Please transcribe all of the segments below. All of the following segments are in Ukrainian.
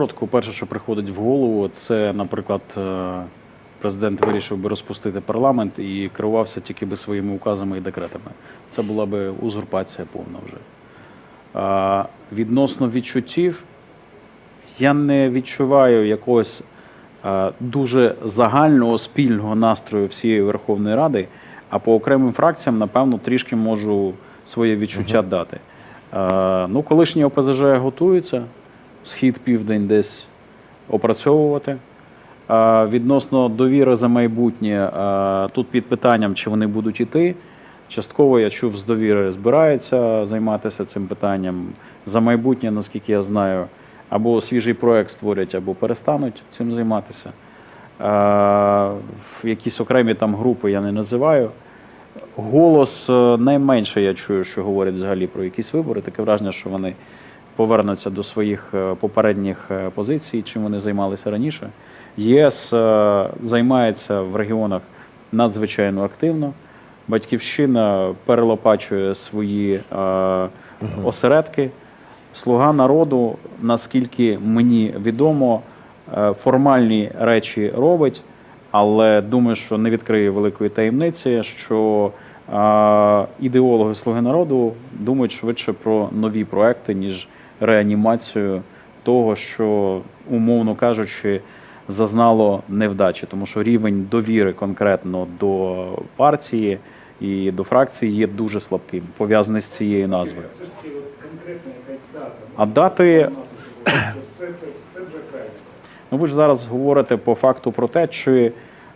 Коротко, перше, що приходить в голову, це, наприклад, е, президент вирішив би розпустити парламент і керувався тільки би своїми указами і декретами. Це була би узурпація повна вже. А, Відносно відчуттів, я не відчуваю якогось е, дуже загального спільного настрою всієї Верховної Ради, а по окремим фракціям, напевно, трішки можу своє відчуття дати. Е, Ну, колишні ОПЗЖ готуються, схід південь десь опрацьовувати. Відносно довіри за майбутнє, тут під питанням, чи вони будуть іти. Частково я чув з довіри збираються займатися цим питанням. За майбутнє, наскільки я знаю, або свіжий проект створять, або перестануть цим займатися. Якісь окремі там групи я не називаю. Голос е, найменше я чую, що говорять взагалі про якісь вибори. Таке враження, що вони повернуться до своїх е, попередніх е, позицій, чим вони займалися раніше. ЄС е, займається в регіонах надзвичайно активно. Батьківщина перелопачує свої осередки. Слуга народу, наскільки мені відомо, формальні речі робить, але думаю, що не відкриє великої таємниці, що ідеологи Слуги народу думають швидше про нові проекти, ніж реанімацію того, що, умовно кажучи, зазнало невдачі, тому що рівень довіри конкретно до партії і до фракції є дуже слабким, пов'язаний з цією назвою. Все ж таки, от конкретна якась дата. А дати-. Ну, ви ж зараз говорите по факту про те, чи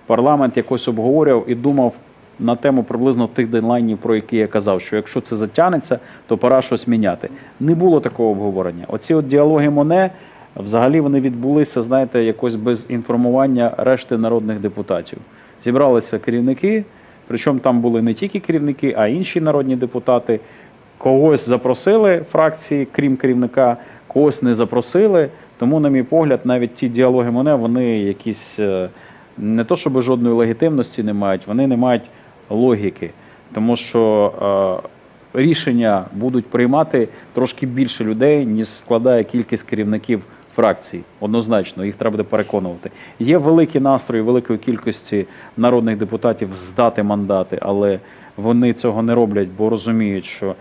парламент якось обговорював і думав на тему приблизно тих дедлайнів, про які я казав, що якщо це затягнеться, то пора щось міняти. Не було такого обговорення. Оці от діалоги Моне взагалі вони відбулися, знаєте, якось без інформування решти народних депутатів. Зібралися керівники, причому там були не тільки керівники, а й інші народні депутати. Когось запросили фракції, крім керівника, когось не запросили. Тому, на мій погляд, навіть ті діалоги мене вони якісь е, не то, щоб жодної легітимності не мають, вони не мають логіки. Тому що е, рішення будуть приймати трошки більше людей, ніж складає кількість керівників фракцій. Однозначно, їх треба буде переконувати. Є великі настрої великої кількості народних депутатів здати мандати, але вони цього не роблять, бо розуміють, що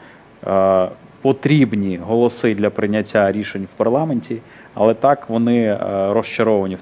е, потрібні голоси для прийняття рішень в парламенті, але так вони е, розчаровані в тому.